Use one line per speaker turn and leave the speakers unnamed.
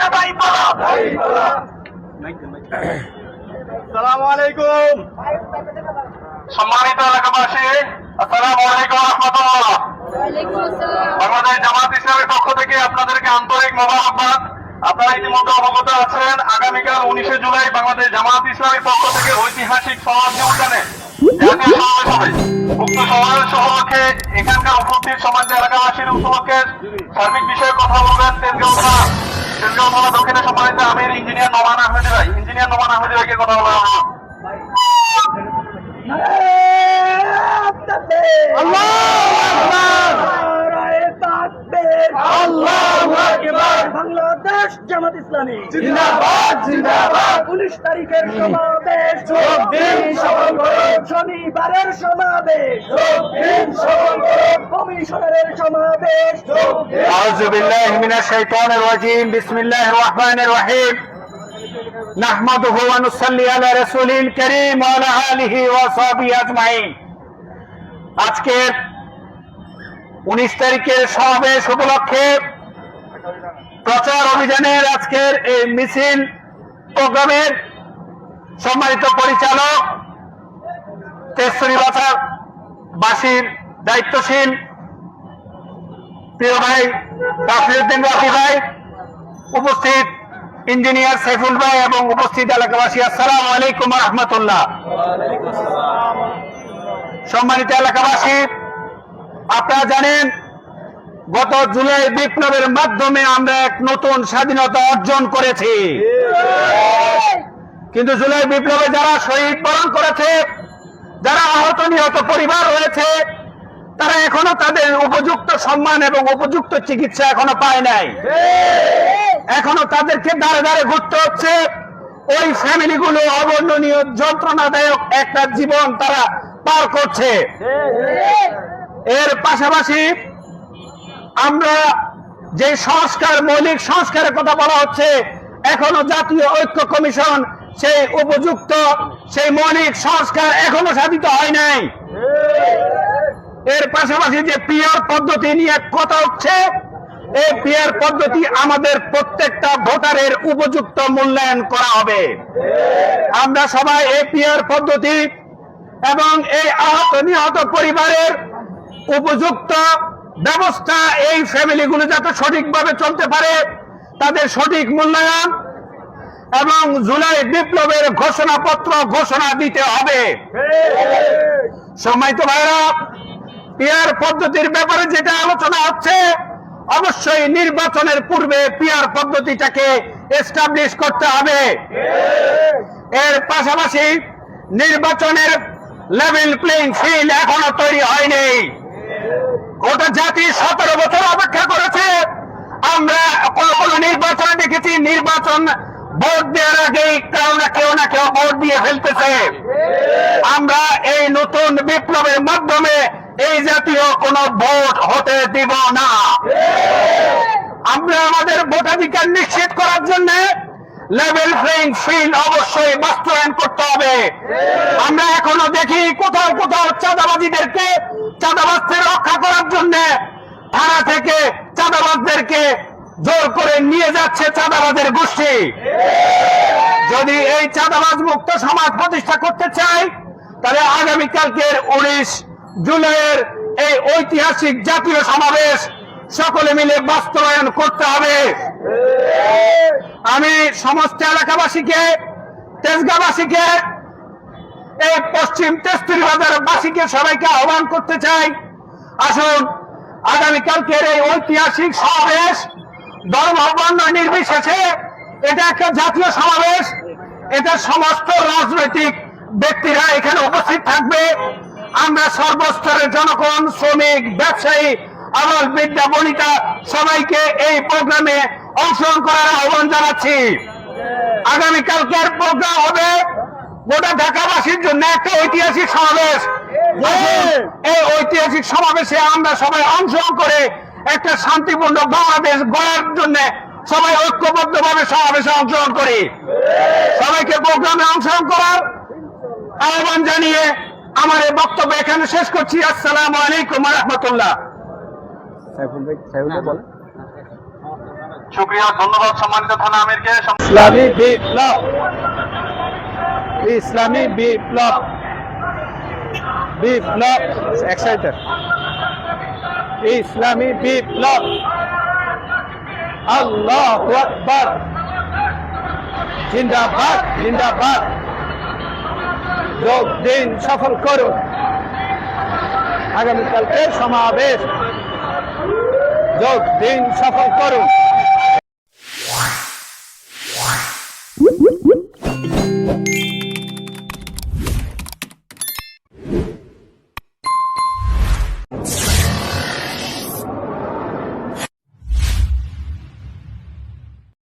সবাই বলো
সালামু আলাইকুম
সম্মানিত এলাকাবাসী, আসসালামু আলাইকুম রহমতুল্লাহ। বাংলাদেশ জামাত ইসলামের পক্ষ থেকে আপনাদেরকে আন্তরিক মোবারকবাদ। আপনারা ইতিমধ্যে অবগত আছেন, আগামীকাল উনিশে জুলাই বাংলাদেশ জামাত ইসলামের পক্ষ থেকে ঐতিহাসিক সমাজ উদ্যানে জাতীয় সমাবেশ হবে উক্ত সমাবেশ উপলক্ষে এখানকার উপস্থিত সমাজ এলাকাবাসীর উপলক্ষে সার্বিক বিষয়ে কথা বলবেন তেজগাঁও থানা তেজগাঁও থানা দক্ষিণে সম্মানিত আমির ইঞ্জিনিয়ার নোমান আহমেদ ভাই ইঞ্জিনিয়ার নোমান আহমেদ ভাইকে কথা বলা
বাংলাদেশ জামাত ইসলামী
জিন্দাবাদ জিন্দাবাদ
উনিশ তারিখের সমাবেশ। শনিবারের সমাবেশ
দিন সফল করুন।
কমিশনারের সমাবেশ
أعوذ بالله من الشيطان الرجيم بسم الله الرحمن الرحيم نحمده ونصلي على رسوله الكريم وعلى آله وصحبه أجمعين আজকের উনিশ তারিখের সমাবেশ উপলক্ষে প্রচার অভিযানের আজকের এই মিছিল প্রোগ্রামের সম্মানিত পরিচালক তেস্তরি বাজার বাসীর দায়িত্বশীল। প্রিয় ভাই রাফিউদ্দিন রাফি ভাই উপস্থিত ইঞ্জিনিয়ার সাইফুল ভাই এবং উপস্থিত এলাকাবাসী আসসালাম আলাইকুম রহমতুল্লাহ। সম্মানিত এলাকাবাসী আপনারা জানেন গত জুলাই বিপ্লবের মাধ্যমে আমরা এক নতুন স্বাধীনতা অর্জন করেছি। কিন্তু জুলাই বিপ্লবে যারা শহীদ বরণ করেছে যারা আহত নিহত পরিবার রয়েছে, তারা এখনও তাদের উপযুক্ত সম্মান এবং উপযুক্ত চিকিৎসা এখনও পায় নাই। এখনও তাদেরকে দাঁড়ে দাঁড়ে ঘুরতে হচ্ছে। ওই ফ্যামিলিগুলো অবর্ণনীয়, যন্ত্রণাদায়ক একটা জীবন তারা পার করছে। এর পাশাপাশি আমরা যে সংস্কার, মৌলিক সংস্কারের কথা বলা হচ্ছে, এখনও জাতীয় ঐক্য কমিশন সেই উপযুক্ত সেই মৌলিক সংস্কার এখনও সাধিত হয় নাই। এর পাশাপাশি যে পিয়ার পদ্ধতি নিয়ে কথা হচ্ছে, এই পিয়ার পদ্ধতি আমাদের প্রত্যেকটা ভোটারের উপযুক্ত মূল্যায়ন করা হবে। আমরা সবাই এই পিয়ার পদ্ধতি এবং এই আহত নিহত পরিবারের উপযুক্ত ব্যবস্থা এই ফ্যামিলিগুলো যাতে সঠিকভাবে চলতে পারে, তাদের সঠিক মূল্যায়ন এবং জুলাই বিপ্লবের ঘোষণাপত্র ঘোষণা দিতে হবে। সম্মানিত ভাইরা পিয়ার পদ্ধতির ব্যাপারে যেটা আলোচনা হচ্ছে, অবশ্যই নির্বাচনের পূর্বে পিয়ার পদ্ধতিটাকে এস্টাবলিশ করতে হবে। এর পাশাপাশি নির্বাচনের লেভেল প্লেইং ফিল্ড এখনও তৈরি হয়নি। গোটা জাতি সতেরো বছর অপেক্ষা করেছে। আমরা কোন কোন নির্বাচনে দেখেছি, নির্বাচন ভোট দেওয়ার আগেই কেউ না কেউ না কেউ ভোট দিয়ে ফেলতেছে। আমরা এই নতুন বিপ্লবের মাধ্যমে এই জাতীয় কোন ভোট হতে দিব না। আমরা আমাদের ভোটাধিকার নিশ্চিত করার জন্য লেভেল প্লেইং ফিল্ড অবশ্যই বাস্তবায়ন করতে হবে। আমরা এখনও দেখি কোথাও কোথাও চাঁদাবাজিদেরকে, চাঁদাবাজদের রক্ষা করার জন্য থানা থেকে চাঁদাবাজদেরকে জোর করে নিয়ে যাচ্ছে চাঁদাবাজের গোষ্ঠী। যদি এই চাঁদাবাজ মুক্ত সমাজ প্রতিষ্ঠা করতে চাই তাহলে আগামীকালকের উনিশ জুলাইয়ের এই ঐতিহাসিক জাতীয় সমাবেশ সকলে মিলে বাস্তবায়ন করতে হবে। আমি সমস্ত এলাকাবাসীকে তেজগাঁবাসীকে এই পশ্চিম তেস্তুরি বাজার বাসীকে সবাইকে আহ্বান করতে চাই। আসুন, আগামীকালকের এই ঐতিহাসিক সমাবেশ ধর্ম বর্ণ নির্বিশেষে এটা একটা জাতীয় সমাবেশ। এটা সমস্ত রাজনৈতিক ব্যক্তিরা এখানে উপস্থিত থাকবে। আমরা সর্বস্তরের জনগণ শ্রমিক ব্যবসায়ী আমল বিদ্যা বনিতা সবাইকে এই প্রোগ্রামে অংশগ্রহণ করার আহ্বান জানাচ্ছি। আগামীকালকের প্রোগ্রাম হবে গোটা ঢাকাবাসীর জন্য একটা ঐতিহাসিক সমাবেশ। এই ঐতিহাসিক সমাবেশে আমরা সবাই অংশগ্রহণ করে একটা শান্তিপূর্ণ বাংলাদেশ গড়ার জন্য সবাই ঐক্যবদ্ধ ভাবে সমাবেশে অংশগ্রহণ করি। সবাইকে প্রোগ্রামে অংশগ্রহণ করার আহ্বান জানিয়ে আমার এই বক্তব্য এখানে শেষ করছি। আসসালামু আলাইকুম রহমতুল্লাহ।
শুক্রিয়া ধন্যবাদ সম্মানিত থানা আমিরকে।
ইসলামী বিপ্লব। ইসলামী বিপ্লব। বিপ্লব। এক্সাইটেড ইসলামী বিপ্লব। আল্লাহ আকবার। জিন্দাবাদ জিন্দাবাদ। যোগ দিন সফল করুন। আগামীকালকে সমাবেশ। যোগ দিন সফল করুন।